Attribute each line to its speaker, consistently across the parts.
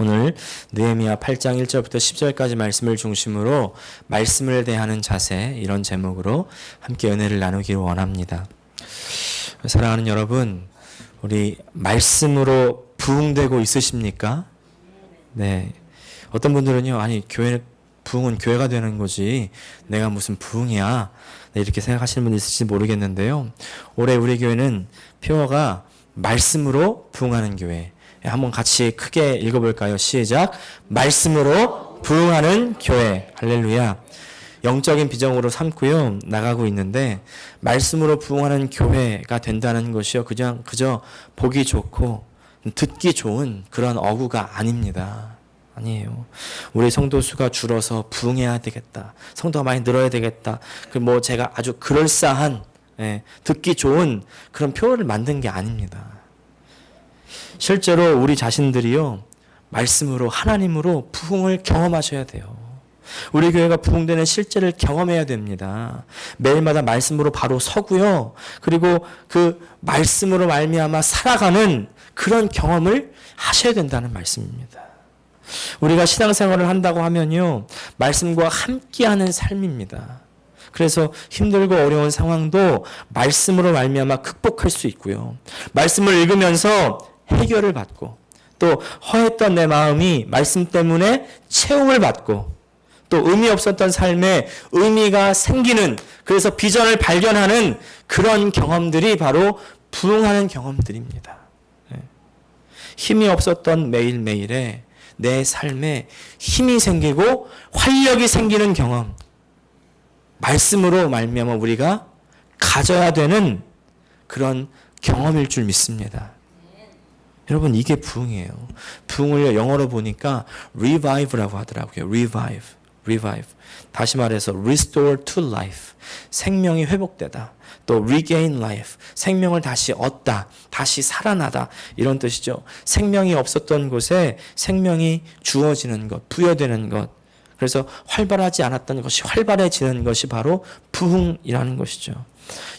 Speaker 1: 오늘 느헤미야 8장 1절부터 10절까지 말씀을 중심으로 말씀을 대하는 자세 이런 제목으로 함께 은혜를 나누기를 원합니다. 사랑하는 여러분, 우리 말씀으로 부흥되고 있으십니까? 네. 어떤 분들은요, 아니 교회 부흥은 교회가 되는 거지 내가 무슨 부흥이야 네, 이렇게 생각하시는 분 있을지 모르겠는데요. 올해 우리 교회는 표어가 말씀으로 부흥하는 교회. 예, 한번 같이 크게 읽어볼까요? 시작. 말씀으로 부흥하는 교회. 할렐루야. 영적인 비전으로 삼고요. 나가고 있는데, 말씀으로 부흥하는 교회가 된다는 것이요. 그냥, 그저 보기 좋고, 듣기 좋은 그런 어구가 아닙니다. 아니에요. 우리 성도 수가 줄어서 부흥해야 되겠다. 성도가 많이 늘어야 되겠다. 그 뭐 제가 아주 그럴싸한, 예, 듣기 좋은 그런 표현을 만든 게 아닙니다. 실제로 우리 자신들이요, 말씀으로, 하나님으로 부흥을 경험하셔야 돼요. 우리 교회가 부흥되는 실제를 경험해야 됩니다. 매일마다 말씀으로 바로 서고요. 그리고 그 말씀으로 말미암아 살아가는 그런 경험을 하셔야 된다는 말씀입니다. 우리가 신앙생활을 한다고 하면요. 말씀과 함께하는 삶입니다. 그래서 힘들고 어려운 상황도 말씀으로 말미암아 극복할 수 있고요. 말씀을 읽으면서 해결을 받고 또 허했던 내 마음이 말씀 때문에 채움을 받고 또 의미 없었던 삶에 의미가 생기는 그래서 비전을 발견하는 그런 경험들이 바로 부흥하는 경험들입니다. 네. 힘이 없었던 매일매일에 내 삶에 힘이 생기고 활력이 생기는 경험 말씀으로 말미암아 우리가 가져야 되는 그런 경험일 줄 믿습니다. 여러분 이게 부흥이에요. 부흥을 영어로 보니까 revive라고 하더라고요. revive, revive. 다시 말해서 restore to life. 생명이 회복되다. 또 regain life. 생명을 다시 얻다. 다시 살아나다. 이런 뜻이죠. 생명이 없었던 곳에 생명이 주어지는 것, 부여되는 것. 그래서 활발하지 않았던 것이 활발해지는 것이 바로 부흥이라는 것이죠.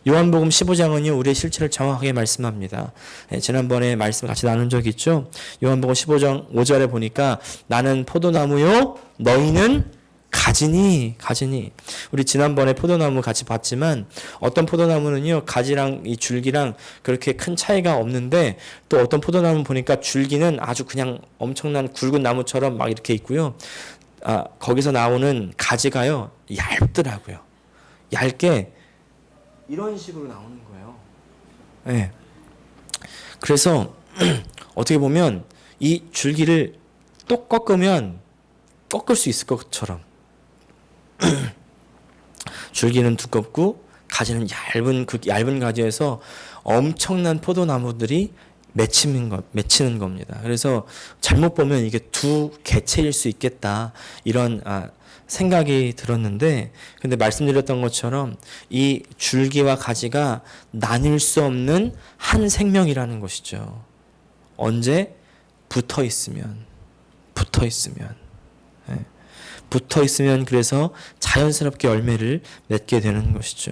Speaker 1: 요한복음 15장은요, 우리의 실체를 정확하게 말씀합니다. 예, 지난번에 말씀 같이 나눈 적 있죠? 요한복음 15장 5절에 보니까 나는 포도나무요, 너희는 가지니, 가지니. 우리 지난번에 포도나무 같이 봤지만 어떤 포도나무는요, 가지랑 이 줄기랑 그렇게 큰 차이가 없는데 또 어떤 포도나무 보니까 줄기는 아주 그냥 엄청난 굵은 나무처럼 막 이렇게 있고요. 아, 거기서 나오는 가지가요, 얇더라고요. 얇게 이런 식으로 나오는 거예요. 네. 그래서 어떻게 보면 이 줄기를 똑 꺾으면 꺾을 수 있을 것처럼 줄기는 두껍고 가지는 얇은 그 얇은 가지에서 엄청난 포도나무들이 맺히는 것, 맺히는 겁니다. 그래서 잘못 보면 이게 두 개체일 수 있겠다 이런 아, 생각이 들었는데 근데 말씀드렸던 것처럼 이 줄기와 가지가 나뉠 수 없는 한 생명이라는 것이죠. 언제 붙어 있으면 붙어 있으면 네. 붙어 있으면 그래서 자연스럽게 열매를 맺게 되는 것이죠.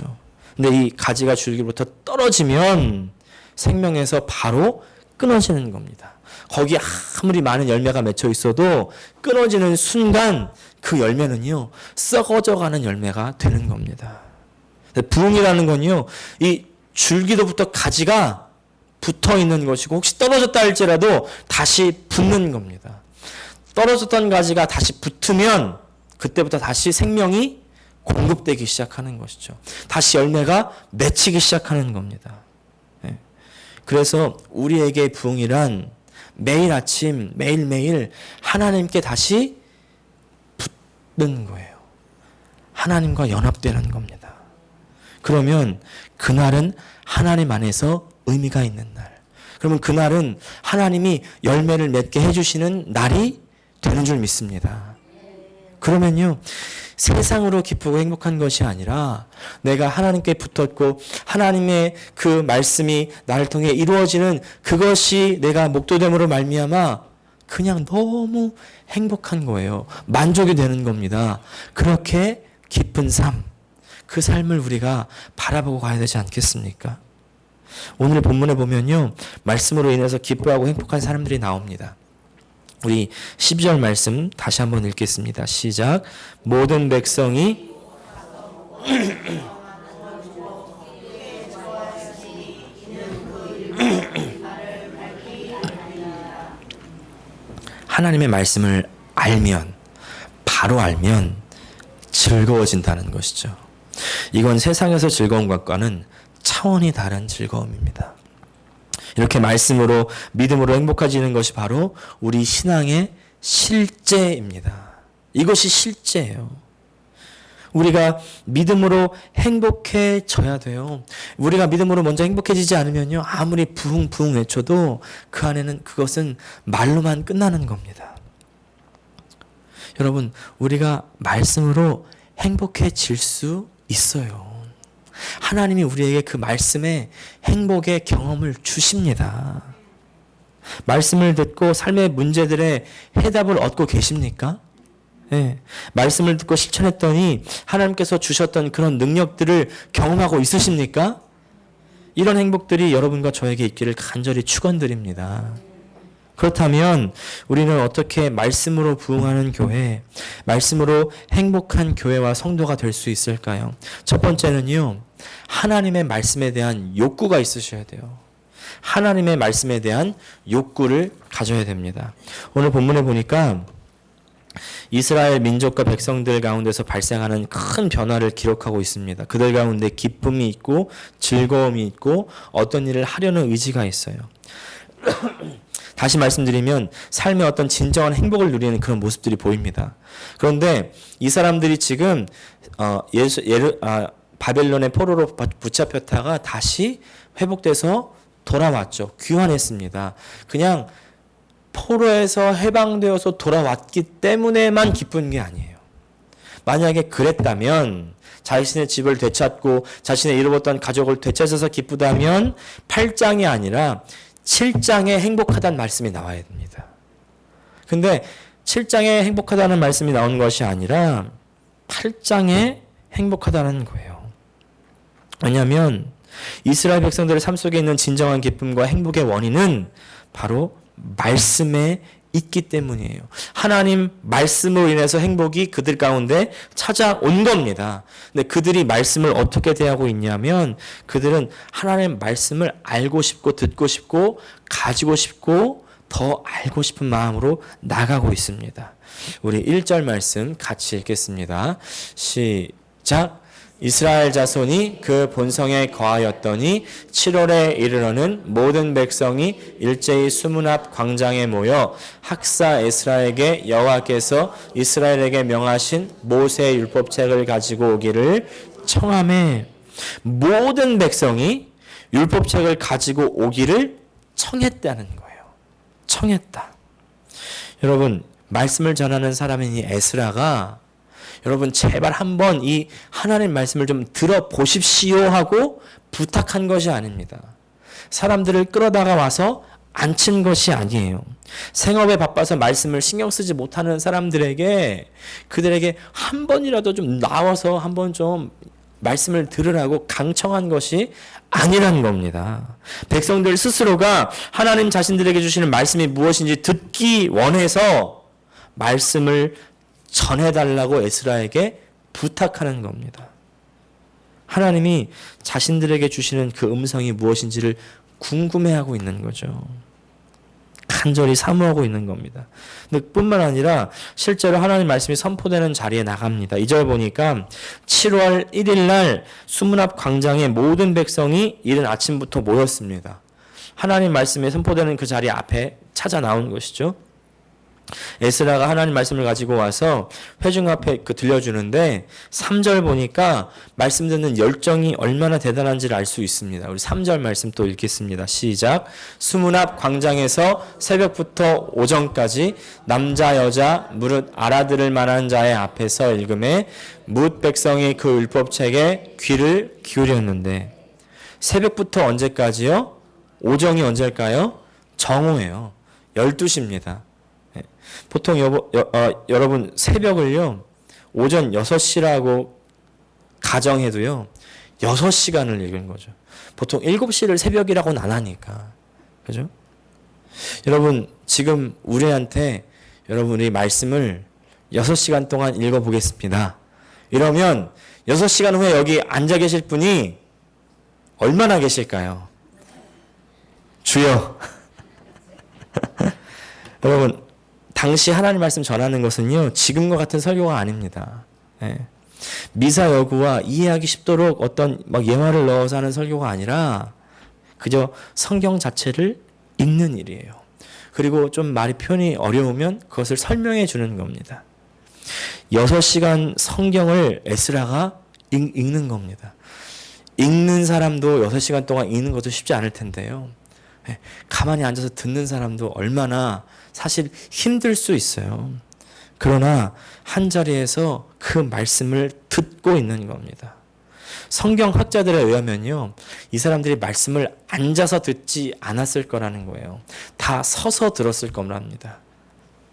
Speaker 1: 근데 이 가지가 줄기로부터 떨어지면 생명에서 바로 끊어지는 겁니다. 거기 아무리 많은 열매가 맺혀 있어도 끊어지는 순간 그 열매는요, 썩어져 가는 열매가 되는 겁니다. 부흥이라는 건요, 이 줄기도부터 가지가 붙어 있는 것이고, 혹시 떨어졌다 할지라도 다시 붙는 겁니다. 떨어졌던 가지가 다시 붙으면, 그때부터 다시 생명이 공급되기 시작하는 것이죠. 다시 열매가 맺히기 시작하는 겁니다. 네. 그래서 우리에게 부흥이란 매일 아침, 매일매일 하나님께 다시 붙 는 거예요. 하나님과 연합되는 겁니다. 그러면 그날은 하나님 안에서 의미가 있는 날. 그러면 그날은 하나님이 열매를 맺게 해주시는 날이 되는 줄 믿습니다. 그러면요, 세상으로 기쁘고 행복한 것이 아니라 내가 하나님께 붙었고 하나님의 그 말씀이 나를 통해 이루어지는 그것이 내가 목도됨으로 말미암아 그냥 너무 행복한 거예요. 만족이 되는 겁니다. 그렇게 기쁜 삶, 그 삶을 우리가 바라보고 가야 되지 않겠습니까? 오늘 본문에 보면요. 말씀으로 인해서 기뻐하고 행복한 사람들이 나옵니다. 우리 12절 말씀 다시 한번 읽겠습니다. 시작. 모든 백성이 하나님의 말씀을 알면 바로 알면 즐거워진다는 것이죠. 이건 세상에서 즐거운 것과는 차원이 다른 즐거움입니다. 이렇게 말씀으로 믿음으로 행복해지는 것이 바로 우리 신앙의 실제입니다. 이것이 실제예요. 우리가 믿음으로 행복해져야 돼요. 우리가 믿음으로 먼저 행복해지지 않으면요. 아무리 부흥부흥 외쳐도 그 안에는 그것은 말로만 끝나는 겁니다. 여러분, 우리가 말씀으로 행복해질 수 있어요. 하나님이 우리에게 그 말씀에 행복의 경험을 주십니다. 말씀을 듣고 삶의 문제들의 해답을 얻고 계십니까? 네. 말씀을 듣고 실천했더니 하나님께서 주셨던 그런 능력들을 경험하고 있으십니까? 이런 행복들이 여러분과 저에게 있기를 간절히 축원드립니다. 그렇다면 우리는 어떻게 말씀으로 부흥하는 교회, 말씀으로 행복한 교회와 성도가 될 수 있을까요? 첫 번째는요, 하나님의 말씀에 대한 욕구가 있으셔야 돼요. 하나님의 말씀에 대한 욕구를 가져야 됩니다. 오늘 본문에 보니까 이스라엘 민족과 백성들 가운데서 발생하는 큰 변화를 기록하고 있습니다. 그들 가운데 기쁨이 있고 즐거움이 있고 어떤 일을 하려는 의지가 있어요. 다시 말씀드리면 삶의 어떤 진정한 행복을 누리는 그런 모습들이 보입니다. 그런데 이 사람들이 지금 어, 예수, 예루, 아, 바벨론의 포로로 붙잡혔다가 다시 회복돼서 돌아왔죠. 귀환했습니다. 그냥 포로에서 해방되어서 돌아왔기 때문에만 기쁜 게 아니에요. 만약에 그랬다면 자신의 집을 되찾고 자신의 잃어버렸던 가족을 되찾아서 기쁘다면 8장이 아니라 7장에 행복하다는 말씀이 나와야 됩니다. 근데 7장에 행복하다는 말씀이 나온 것이 아니라 8장에 행복하다는 거예요. 왜냐하면 이스라엘 백성들의 삶 속에 있는 진정한 기쁨과 행복의 원인은 바로 말씀에 있기 때문이에요. 하나님 말씀으로 인해서 행복이 그들 가운데 찾아온 겁니다. 근데 그들이 말씀을 어떻게 대하고 있냐면 그들은 하나님 말씀을 알고 싶고 듣고 싶고 가지고 싶고 더 알고 싶은 마음으로 나가고 있습니다. 우리 1절 말씀 같이 읽겠습니다. 시작. 이스라엘 자손이 그 본성에 거하였더니 7월에 이르러는 모든 백성이 일제히 수문 앞 광장에 모여 학사 에스라에게 여호와께서 이스라엘에게 명하신 모세 율법책을 가지고 오기를 청함에 모든 백성이 율법책을 가지고 오기를 청했다는 거예요. 청했다. 여러분 말씀을 전하는 사람인 이 에스라가 여러분 제발 한번 이 하나님 말씀을 좀 들어보십시오 하고 부탁한 것이 아닙니다. 사람들을 끌어다가 와서 앉힌 것이 아니에요. 생업에 바빠서 말씀을 신경 쓰지 못하는 사람들에게 그들에게 한 번이라도 좀 나와서 한번 좀 말씀을 들으라고 강청한 것이 아니란 겁니다. 백성들 스스로가 하나님 자신들에게 주시는 말씀이 무엇인지 듣기 원해서 말씀을 전해달라고 에스라에게 부탁하는 겁니다. 하나님이 자신들에게 주시는 그 음성이 무엇인지를 궁금해하고 있는 거죠. 간절히 사모하고 있는 겁니다. 근데 뿐만 아니라 실제로 하나님 말씀이 선포되는 자리에 나갑니다. 2절 보니까 7월 1일 날 수문 앞 광장에 모든 백성이 이른 아침부터 모였습니다. 하나님 말씀이 선포되는 그 자리 앞에 찾아 나온 것이죠. 에스라가 하나님 말씀을 가지고 와서 회중 앞에 그 들려주는데 3절 보니까 말씀 듣는 열정이 얼마나 대단한지를 알 수 있습니다. 우리 3절 말씀 또 읽겠습니다. 시작. 수문 앞 광장에서 새벽부터 오전까지 남자 여자 무릇 알아들을 만한 자의 앞에서 읽음에 뭇 백성이 그 율법책에 귀를 기울였는데 새벽부터 언제까지요? 오정이 언제일까요? 정오예요. 12시입니다. 보통 여보, 여, 어, 여러분 새벽을요 오전 6시라고 가정해도요 6시간을 읽은 거죠. 보통 7시를 새벽이라고는 안 하니까. 그죠? 여러분 지금 우리한테 여러분이 말씀을 6시간 동안 읽어보겠습니다. 이러면 6시간 후에 여기 앉아 계실 분이 얼마나 계실까요? 주여. 여러분, 당시 하나님 말씀 전하는 것은요, 지금과 같은 설교가 아닙니다. 예. 미사 여구와 이해하기 쉽도록 어떤 막 예화를 넣어서 하는 설교가 아니라 그저 성경 자체를 읽는 일이에요. 그리고 좀 말이 표현이 어려우면 그것을 설명해 주는 겁니다. 6시간 성경을 에스라가 읽, 읽는 겁니다. 읽는 사람도 6시간 동안 읽는 것도 쉽지 않을 텐데요. 예, 가만히 앉아서 듣는 사람도 얼마나 사실 힘들 수 있어요. 그러나 한 자리에서 그 말씀을 듣고 있는 겁니다. 성경 학자들에 의하면요, 이 사람들이 말씀을 앉아서 듣지 않았을 거라는 거예요. 다 서서 들었을 겁니다.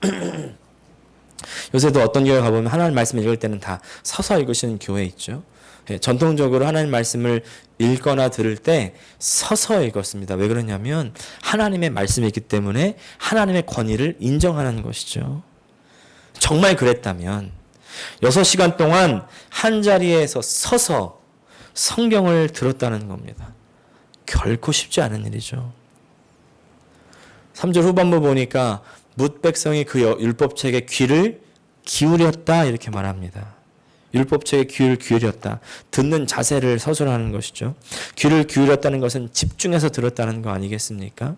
Speaker 1: 요새도 어떤 교회 가보면 하나님 말씀 읽을 때는 다 서서 읽으시는 교회 있죠. 예, 전통적으로 하나님 말씀을 읽거나 들을 때 서서 읽었습니다. 왜 그러냐면 하나님의 말씀이 있기 때문에 하나님의 권위를 인정하는 것이죠. 정말 그랬다면 6시간 동안 한 자리에서 서서 성경을 들었다는 겁니다. 결코 쉽지 않은 일이죠. 3절 후반부 보니까 뭇 백성이 그 율법책에 귀를 기울였다 이렇게 말합니다. 율법책에 귀를 기울였다. 듣는 자세를 서술하는 것이죠. 귀를 기울였다는 것은 집중해서 들었다는 거 아니겠습니까?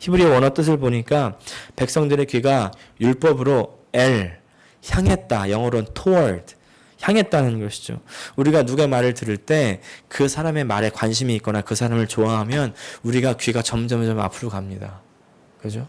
Speaker 1: 히브리어 원어 뜻을 보니까 백성들의 귀가 율법으로 엘 향했다. 영어로는 toward 향했다는 것이죠. 우리가 누가 말을 들을 때 그 사람의 말에 관심이 있거나 그 사람을 좋아하면 우리가 귀가 점점점 앞으로 갑니다. 그죠?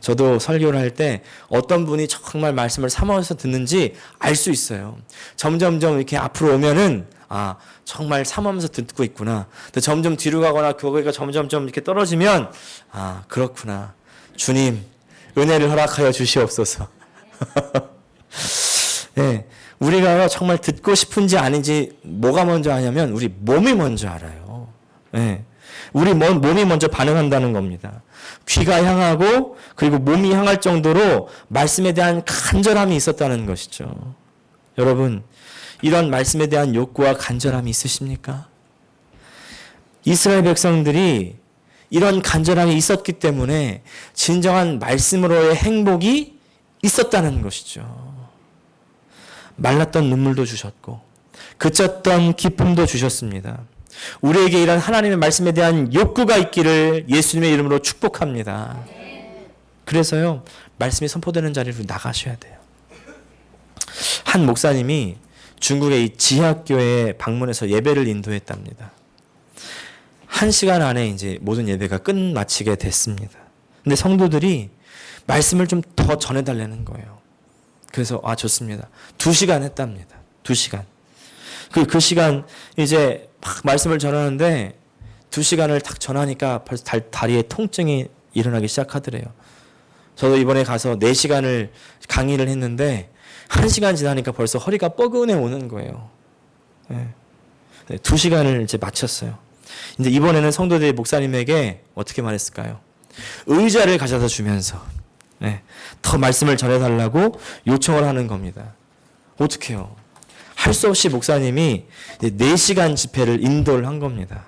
Speaker 1: 저도 설교를 할 때 어떤 분이 정말 말씀을 삼아서 듣는지 알 수 있어요. 점점점 이렇게 앞으로 오면은 아 정말 삼으면서 듣고 있구나. 근데 점점 뒤로 가거나 교회가 점점점 이렇게 떨어지면 아 그렇구나. 주님 은혜를 허락하여 주시옵소서. 네, 우리가 정말 듣고 싶은지 아닌지 뭐가 먼저 하냐면 우리 몸이 먼저 알아요. 네, 우리 몸이 먼저 반응한다는 겁니다. 귀가 향하고 그리고 몸이 향할 정도로 말씀에 대한 간절함이 있었다는 것이죠. 여러분, 이런 말씀에 대한 욕구와 간절함이 있으십니까? 이스라엘 백성들이 이런 간절함이 있었기 때문에 진정한 말씀으로의 행복이 있었다는 것이죠. 말랐던 눈물도 주셨고, 그쳤던 기쁨도 주셨습니다. 우리에게 이런 하나님의 말씀에 대한 욕구가 있기를 예수님의 이름으로 축복합니다. 그래서요, 말씀이 선포되는 자리로 나가셔야 돼요. 한 목사님이 중국의 이 지하교회에 방문해서 예배를 인도했답니다. 한 시간 안에 이제 모든 예배가 끝마치게 됐습니다. 근데 성도들이 말씀을 좀 더 전해달라는 거예요. 그래서, 아, 좋습니다. 두 시간 했답니다. 두 시간. 그, 그 시간 이제 막 말씀을 전하는데 두 시간을 딱 전하니까 벌써 달, 다리에 통증이 일어나기 시작하더래요. 저도 이번에 가서 네 시간을 강의를 했는데 한 시간 지나니까 벌써 허리가 뻐근해 오는 거예요. 네. 네, 두 시간을 이제 마쳤어요. 이제 이번에는 성도들이 목사님에게 어떻게 말했을까요? 의자를 가져다 주면서 네, 더 말씀을 전해달라고 요청을 하는 겁니다. 어떻게요? 할 수 없이 목사님이 4시간 집회를 인도를 한 겁니다.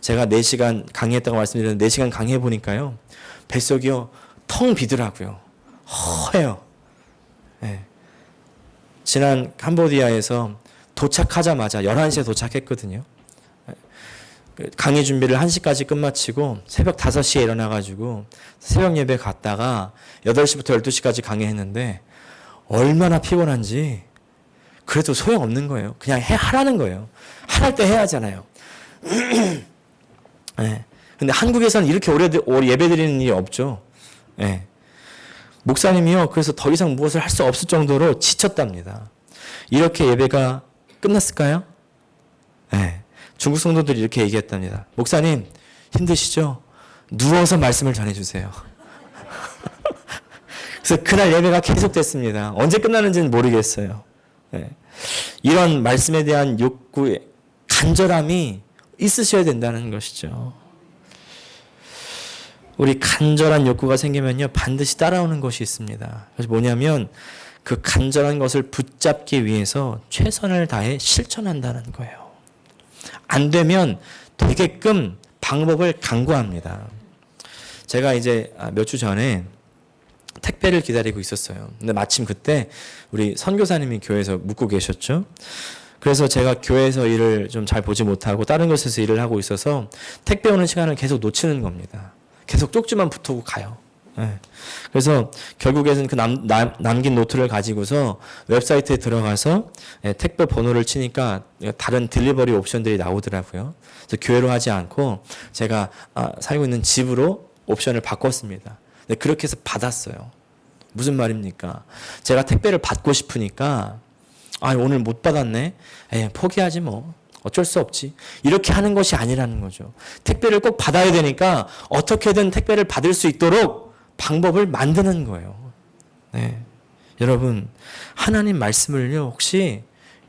Speaker 1: 제가 4시간 강의했다고 말씀드렸는데 4시간 강의해 보니까요. 뱃속이요. 텅 비더라고요. 허해요. 네. 지난 캄보디아에서 도착하자마자 11시에 도착했거든요. 강의 준비를 1시까지 끝마치고 새벽 5시에 일어나가지고 새벽 예배 갔다가 8시부터 12시까지 강의했는데 얼마나 피곤한지 그래도 소용없는 거예요. 그냥 해, 하라는 거예요. 하랄 때 해야 하잖아요. 네. 근데 한국에서는 이렇게 오래, 오래 예배 드리는 일이 없죠. 네. 목사님이요. 그래서 더 이상 무엇을 할 수 없을 정도로 지쳤답니다. 이렇게 예배가 끝났을까요? 네. 중국 성도들이 이렇게 얘기했답니다. 목사님, 힘드시죠? 누워서 말씀을 전해주세요. 그래서 그날 예배가 계속됐습니다. 언제 끝나는지는 모르겠어요. 네. 이런 말씀에 대한 욕구의 간절함이 있으셔야 된다는 것이죠. 우리 간절한 욕구가 생기면요 반드시 따라오는 것이 있습니다. 그래서 뭐냐면 그 간절한 것을 붙잡기 위해서 최선을 다해 실천한다는 거예요. 안 되면 되게끔 방법을 강구합니다. 제가 이제 아, 몇주 전에 택배를 기다리고 있었어요. 근데 마침 그때 우리 선교사님이 교회에서 묵고 계셨죠. 그래서 제가 교회에서 일을 좀 잘 보지 못하고 다른 곳에서 일을 하고 있어서 택배 오는 시간을 계속 놓치는 겁니다. 계속 쪽지만 붙고 가요. 예. 그래서 결국에는 그 남, 남, 남긴 노트를 가지고서 웹사이트에 들어가서 예, 택배 번호를 치니까 다른 딜리버리 옵션들이 나오더라고요. 그래서 교회로 하지 않고 제가 아, 살고 있는 집으로 옵션을 바꿨습니다. 근데 그렇게 해서 받았어요. 무슨 말입니까? 제가 택배를 받고 싶으니까 아 오늘 못 받았네. 에 포기하지 뭐. 어쩔 수 없지. 이렇게 하는 것이 아니라는 거죠. 택배를 꼭 받아야 되니까 어떻게든 택배를 받을 수 있도록 방법을 만드는 거예요. 네. 여러분, 하나님 말씀을요, 혹시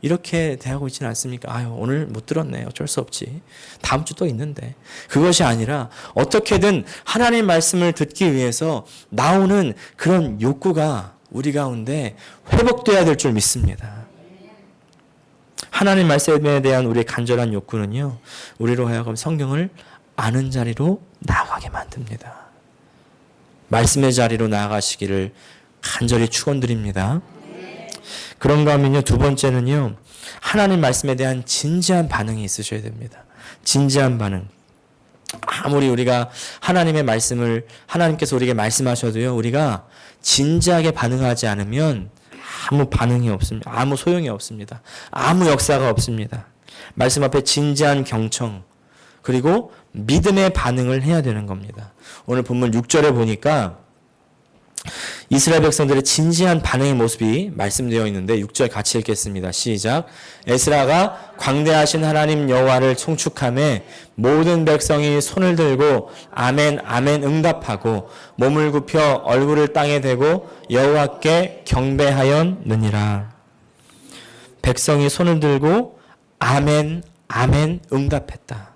Speaker 1: 이렇게 대하고 있지는 않습니까? 아유, 오늘 못 들었네. 어쩔 수 없지. 다음 주 또 있는데. 그것이 아니라 어떻게든 하나님 말씀을 듣기 위해서 나오는 그런 욕구가 우리 가운데 회복돼야 될 줄 믿습니다. 하나님 말씀에 대한 우리의 간절한 욕구는요, 우리로 하여금 성경을 아는 자리로 나아가게 만듭니다. 말씀의 자리로 나아가시기를 간절히 축원드립니다. 그런가 하면요, 두 번째는요, 하나님 말씀에 대한 진지한 반응이 있으셔야 됩니다. 진지한 반응. 아무리 우리가 하나님의 말씀을 하나님께서 우리에게 말씀하셔도요, 우리가 진지하게 반응하지 않으면 아무 반응이 없습니다. 아무 소용이 없습니다. 아무 역사가 없습니다. 말씀 앞에 진지한 경청 그리고 믿음의 반응을 해야 되는 겁니다. 오늘 본문 6절에 보니까 이스라엘 백성들의 진지한 반응의 모습이 말씀되어 있는데 6절 같이 읽겠습니다. 시작. 에스라가 광대하신 하나님 여호와를 총축함에 모든 백성이 손을 들고 아멘 아멘 응답하고 몸을 굽혀 얼굴을 땅에 대고 여호와께 경배하였느니라. 백성이 손을 들고 아멘 아멘 응답했다.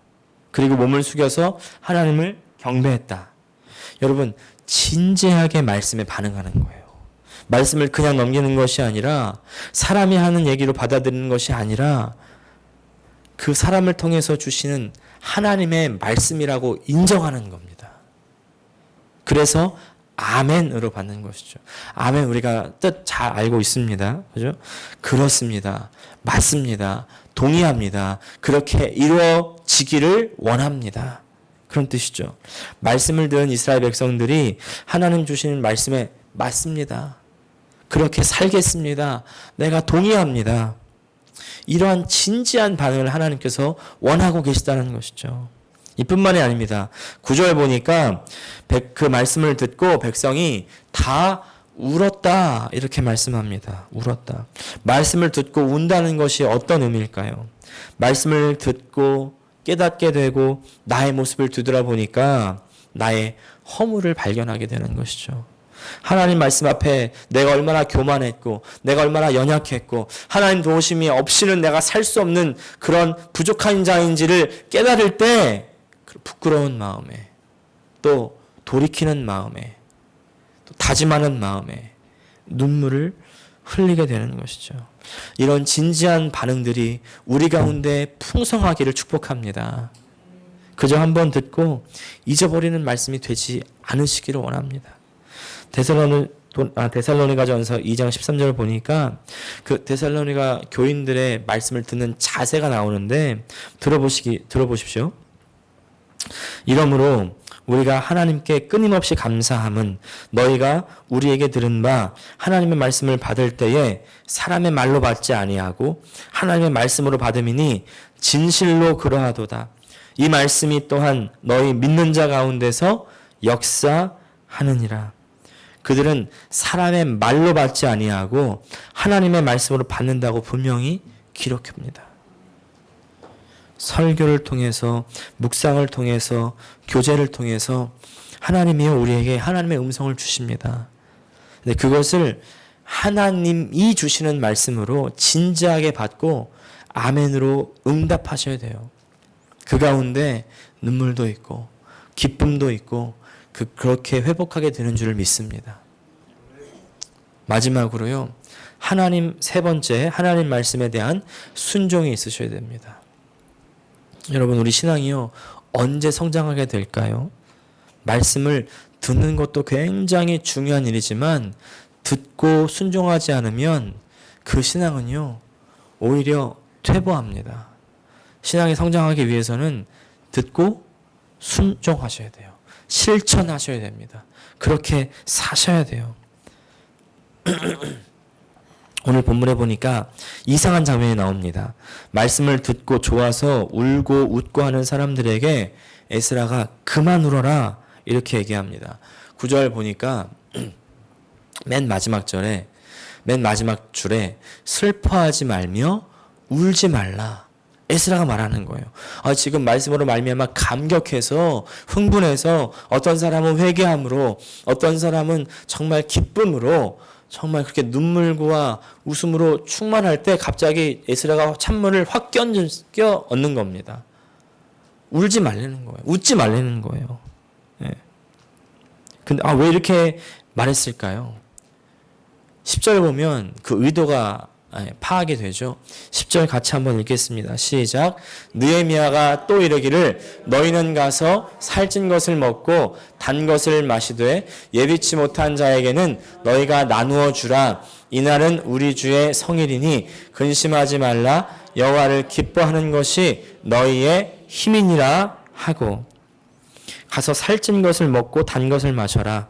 Speaker 1: 그리고 몸을 숙여서 하나님을 경배했다. 여러분 진지하게 말씀에 반응하는 거예요. 말씀을 그냥 넘기는 것이 아니라 사람이 하는 얘기로 받아들이는 것이 아니라 그 사람을 통해서 주시는 하나님의 말씀이라고 인정하는 겁니다. 그래서 아멘으로 받는 것이죠. 아멘 우리가 뜻 잘 알고 있습니다. 그죠? 그렇습니다. 맞습니다. 동의합니다. 그렇게 이루어지기를 원합니다. 그런 뜻이죠. 말씀을 들은 이스라엘 백성들이 하나님 주시는 말씀에 맞습니다. 그렇게 살겠습니다. 내가 동의합니다. 이러한 진지한 반응을 하나님께서 원하고 계시다는 것이죠. 이뿐만이 아닙니다. 구절 보니까 그 말씀을 듣고 백성이 다 울었다 이렇게 말씀합니다. 울었다. 말씀을 듣고 운다는 것이 어떤 의미일까요? 말씀을 듣고 깨닫게 되고 나의 모습을 뒤돌아보니까 나의 허물을 발견하게 되는 것이죠. 하나님 말씀 앞에 내가 얼마나 교만했고 내가 얼마나 연약했고 하나님 도우심이 없이는 내가 살 수 없는 그런 부족한 자인지를 깨달을 때그 부끄러운 마음에 또 돌이키는 마음에 또 다짐하는 마음에 눈물을 흘리게 되는 것이죠. 이런 진지한 반응들이 우리 가운데 풍성하기를 축복합니다. 그저 한번 듣고 잊어버리는 말씀이 되지 않으시기를 원합니다. 데살로니 아, 데살로니가 전서 2장 13절을 보니까 그 데살로니가 교인들의 말씀을 듣는 자세가 나오는데 들어보시기 들어보십시오. 이러므로 우리가 하나님께 끊임없이 감사함은 너희가 우리에게 들은 바 하나님의 말씀을 받을 때에 사람의 말로 받지 아니하고 하나님의 말씀으로 받음이니 진실로 그러하도다. 이 말씀이 또한 너희 믿는 자 가운데서 역사하느니라. 그들은 사람의 말로 받지 아니하고 하나님의 말씀으로 받는다고 분명히 기록합니다. 설교를 통해서 묵상을 통해서 교제를 통해서 하나님이 우리에게 하나님의 음성을 주십니다. 근데 그것을 하나님이 주시는 말씀으로 진지하게 받고 아멘으로 응답하셔야 돼요. 그 가운데 눈물도 있고 기쁨도 있고 그 그렇게 회복하게 되는 줄을 믿습니다. 마지막으로요. 하나님 세 번째 하나님 말씀에 대한 순종이 있으셔야 됩니다. 여러분 우리 신앙이요 언제 성장하게 될까요? 말씀을 듣는 것도 굉장히 중요한 일이지만 듣고 순종하지 않으면 그 신앙은요 오히려 퇴보합니다. 신앙이 성장하기 위해서는 듣고 순종하셔야 돼요. 실천하셔야 됩니다. 그렇게 사셔야 돼요. 오늘 본문에 보니까 이상한 장면이 나옵니다. 말씀을 듣고 좋아서 울고 웃고 하는 사람들에게 에스라가 그만 울어라 이렇게 얘기합니다. 구절 보니까 맨 마지막 절에 맨 마지막 줄에 슬퍼하지 말며 울지 말라. 에스라가 말하는 거예요. 아, 지금 말씀으로 말미암아 감격해서 흥분해서 어떤 사람은 회개함으로 어떤 사람은 정말 기쁨으로 정말 그렇게 눈물과 웃음으로 충만할 때 갑자기 에스라가 찬물을 확 껴 얻는 겁니다. 울지 말라는 거예요. 웃지 말라는 거예요. 예. 근데 아, 왜 이렇게 말했을까요? 10절 보면 그 의도가 파악이 되죠. 10절 같이 한번 읽겠습니다. 시작. 느헤미야가 또 이르기를 너희는 가서 살찐 것을 먹고 단 것을 마시되 예비치 못한 자에게는 너희가 나누어 주라. 이날은 우리 주의 성일이니 근심하지 말라. 여호와를 기뻐하는 것이 너희의 힘이니라 하고 가서 살찐 것을 먹고 단 것을 마셔라.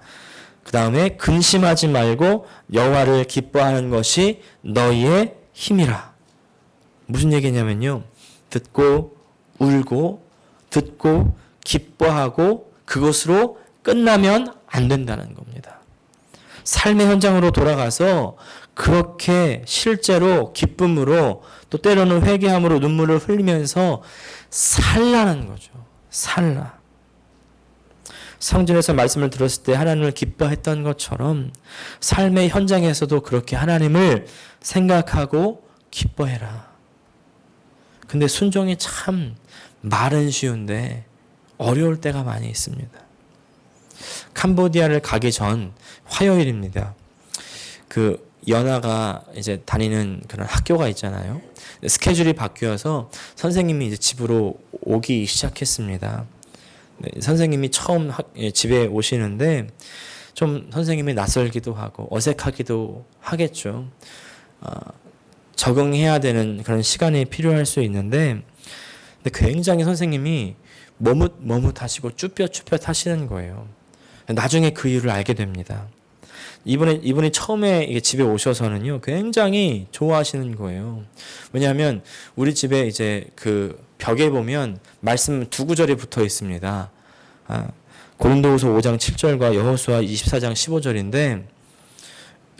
Speaker 1: 그 다음에 근심하지 말고 여호와를 기뻐하는 것이 너희의 힘이라. 무슨 얘기냐면요. 듣고 울고 듣고 기뻐하고 그것으로 끝나면 안 된다는 겁니다. 삶의 현장으로 돌아가서 그렇게 실제로 기쁨으로 또 때로는 회개함으로 눈물을 흘리면서 살라는 거죠. 살라. 성전에서 말씀을 들었을 때 하나님을 기뻐했던 것처럼 삶의 현장에서도 그렇게 하나님을 생각하고 기뻐해라. 근데 순종이 참 말은 쉬운데 어려울 때가 많이 있습니다. 캄보디아를 가기 전 화요일입니다. 그 연아가 이제 다니는 그런 학교가 있잖아요. 스케줄이 바뀌어서 선생님이 이제 집으로 오기 시작했습니다. 네, 선생님이 처음 학, 예, 집에 오시는데 좀 선생님이 낯설기도 하고 어색하기도 하겠죠. 어, 적응해야 되는 그런 시간이 필요할 수 있는데 근데 굉장히 선생님이 머뭇 머뭇하시고 쭈뼛쭈뼛 하시는 거예요. 나중에 그 이유를 알게 됩니다. 이분이 이분이 처음에 집에 오셔서는요 굉장히 좋아하시는 거예요. 왜냐하면 우리 집에 이제 그 벽에 보면 말씀 두 구절이 붙어 있습니다. 아, 고린도후서 5장 7절과 여호수아 24장 15절인데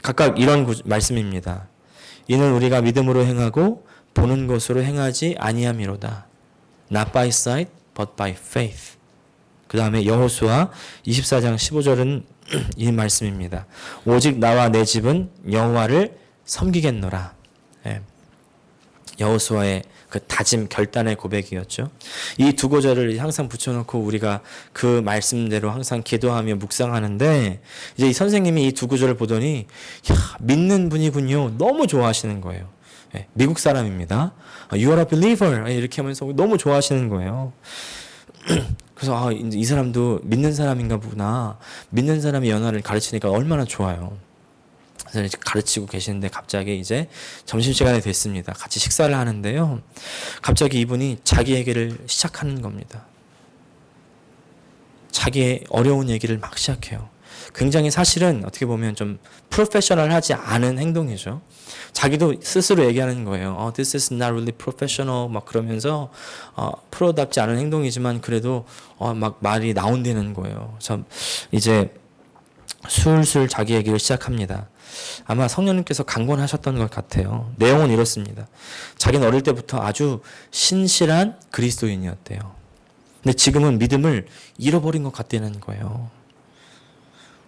Speaker 1: 각각 이런 구, 말씀입니다. 이는 우리가 믿음으로 행하고 보는 것으로 행하지 아니함이로다. Not by sight, but by faith. 그 다음에 여호수아 24장 15절은 이 말씀입니다. 오직 나와 내 집은 여호와를 섬기겠노라. 예. 여호수아의 그 다짐 결단의 고백이었죠. 이 두 구절을 항상 붙여놓고 우리가 그 말씀대로 항상 기도하며 묵상하는데 이제 이 선생님이 이 두 구절을 보더니 야 믿는 분이군요. 너무 좋아하시는 거예요. 예, 미국 사람입니다. You are a believer 이렇게 하면서 너무 좋아하시는 거예요. 그래서 아, 이 사람도 믿는 사람인가 보구나. 믿는 사람이 연화를 가르치니까 얼마나 좋아요. 그래서 가르치고 계시는데 갑자기 이제 점심시간이 됐습니다. 같이 식사를 하는데요. 갑자기 이분이 자기 얘기를 시작하는 겁니다. 자기의 어려운 얘기를 막 시작해요. 굉장히 사실은 어떻게 보면 좀 프로페셔널하지 않은 행동이죠. 자기도 스스로 얘기하는 거예요. 어, this is not really professional 막 그러면서 어, 프로답지 않은 행동이지만 그래도 어, 막 말이 나온다는 거예요. 참 이제 술술 자기 얘기를 시작합니다. 아마 성령님께서 강권하셨던 것 같아요. 내용은 이렇습니다. 자기는 어릴 때부터 아주 신실한 그리스도인이었대요. 근데 지금은 믿음을 잃어버린 것 같다는 거예요.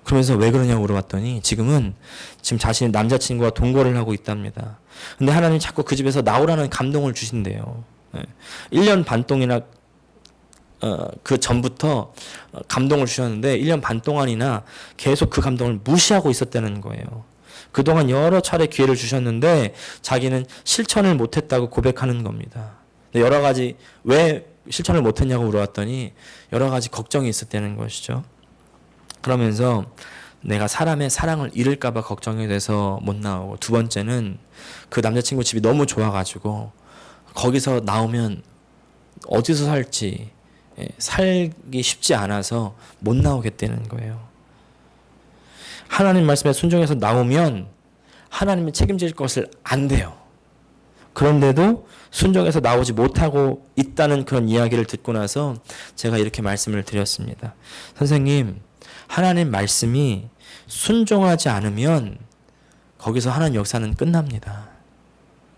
Speaker 1: 그러면서 왜 그러냐고 물어봤더니 지금은 지금 자신의 남자친구와 동거를 하고 있답니다. 근데 하나님 자꾸 그 집에서 나오라는 감동을 주신대요. 1년 예. 반 동이나 어, 그 전부터 어, 감동을 주셨는데 1년 반 동안이나 계속 그 감동을 무시하고 있었다는 거예요. 그동안 여러 차례 기회를 주셨는데 자기는 실천을 못했다고 고백하는 겁니다. 여러 가지 왜 실천을 못했냐고 물어봤더니 여러 가지 걱정이 있었다는 것이죠. 그러면서 내가 사람의 사랑을 잃을까봐 걱정이 돼서 못 나오고 두 번째는 그 남자친구 집이 너무 좋아가지고 거기서 나오면 어디서 살지 예, 살기 쉽지 않아서 못 나오겠다는 거예요. 하나님 말씀에 순종해서 나오면 하나님이 책임질 것을 안 돼요. 그런데도 순종해서 나오지 못하고 있다는 그런 이야기를 듣고 나서 제가 이렇게 말씀을 드렸습니다. 선생님, 하나님 말씀이 순종하지 않으면 거기서 하나님 역사는 끝납니다.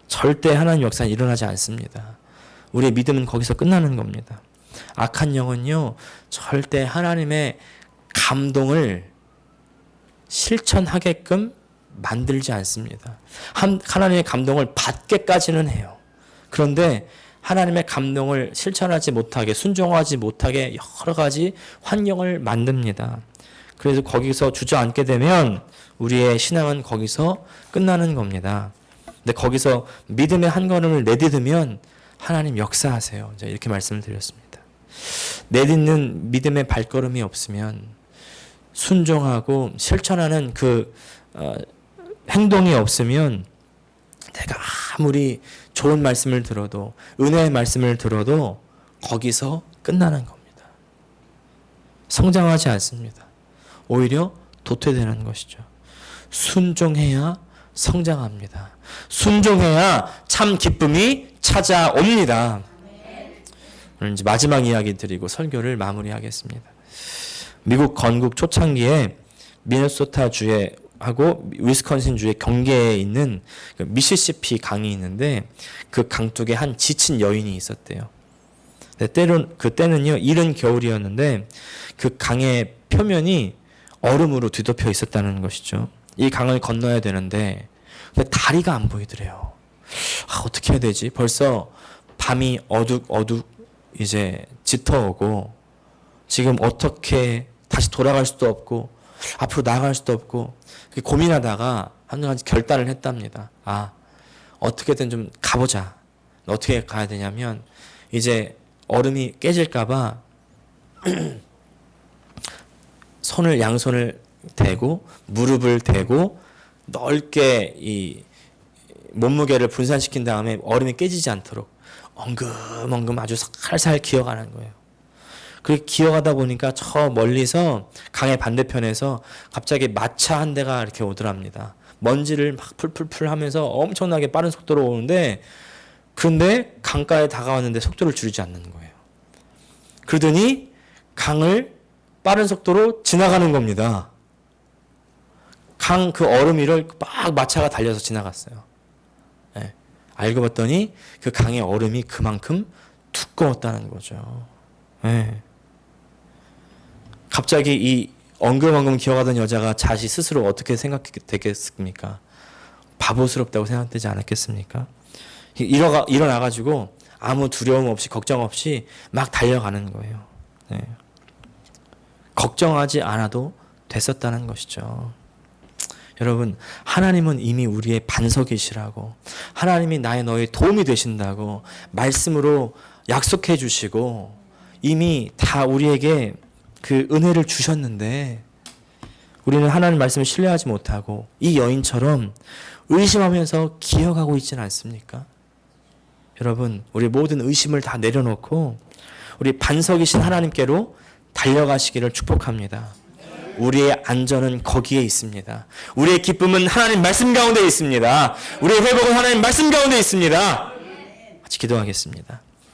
Speaker 1: 절대 하나님 역사는 일어나지 않습니다. 우리의 믿음은 거기서 끝나는 겁니다. 악한 영은요, 절대 하나님의 감동을 실천하게끔 만들지 않습니다. 한, 하나님의 감동을 받게까지는 해요. 그런데 하나님의 감동을 실천하지 못하게, 순종하지 못하게 여러 가지 환경을 만듭니다. 그래서 거기서 주저앉게 되면 우리의 신앙은 거기서 끝나는 겁니다. 근데 거기서 믿음의 한 걸음을 내딛으면 하나님 역사하세요. 이렇게 말씀을 드렸습니다. 내딛는 믿음의 발걸음이 없으면 순종하고 실천하는 그 어, 행동이 없으면 내가 아무리 좋은 말씀을 들어도 은혜의 말씀을 들어도 거기서 끝나는 겁니다. 성장하지 않습니다. 오히려 도태되는 것이죠. 순종해야 성장합니다. 순종해야 참 기쁨이 찾아옵니다. 오늘 이제 마지막 이야기 드리고 설교를 마무리하겠습니다. 미국 건국 초창기에 미네소타 주에 하고 위스콘신 주의 경계에 있는 그 미시시피 강이 있는데 그강 쪽에 한 지친 여인이 있었대요. 때론 그때는요 이른 겨울이었는데 그 강의 표면이 얼음으로 뒤덮여 있었다는 것이죠. 이 강을 건너야 되는데 근데 다리가 안 보이더래요. 아, 어떻게 해야 되지? 벌써 밤이 어둑 어둑 이제 짙어오고 지금 어떻게 다시 돌아갈 수도 없고 앞으로 나아갈 수도 없고 고민하다가 한 가지 결단을 했답니다. 아 어떻게든 좀 가보자. 어떻게 가야 되냐면 이제 얼음이 깨질까봐 손을 양손을 대고 무릎을 대고 넓게 이 몸무게를 분산시킨 다음에 얼음이 깨지지 않도록 엉금엉금 아주 살살 기어가는 거예요. 그렇게 기어가다 보니까 저 멀리서 강의 반대편에서 갑자기 마차 한 대가 이렇게 오더랍니다. 먼지를 막 풀풀풀 하면서 엄청나게 빠른 속도로 오는데 그런데 강가에 다가왔는데 속도를 줄이지 않는 거예요. 그러더니 강을 빠른 속도로 지나가는 겁니다. 강 그 얼음 위를 막 마차가 달려서 지나갔어요. 네. 알고 봤더니 그 강의 얼음이 그만큼 두꺼웠다는 거죠. 네. 갑자기 이 엉금엉금 기어가던 여자가 자시 스스로 어떻게 생각되겠습니까? 바보스럽다고 생각되지 않았겠습니까? 일어나가지고 아무 두려움 없이 걱정 없이 막 달려가는 거예요. 네. 걱정하지 않아도 됐었다는 것이죠. 여러분, 하나님은 이미 우리의 반석이시라고, 하나님이 나의 너의 도움이 되신다고, 말씀으로 약속해 주시고, 이미 다 우리에게 그 은혜를 주셨는데, 우리는 하나님 말씀을 신뢰하지 못하고, 이 여인처럼 의심하면서 기어가고 있지는 않습니까? 여러분, 우리 모든 의심을 다 내려놓고, 우리 반석이신 하나님께로 달려가시기를 축복합니다. 우리의 안전은 거기에 있습니다. 우리의 기쁨은 하나님 말씀 가운데 있습니다. 우리의 회복은 하나님 말씀 가운데 있습니다. 같이 기도하겠습니다.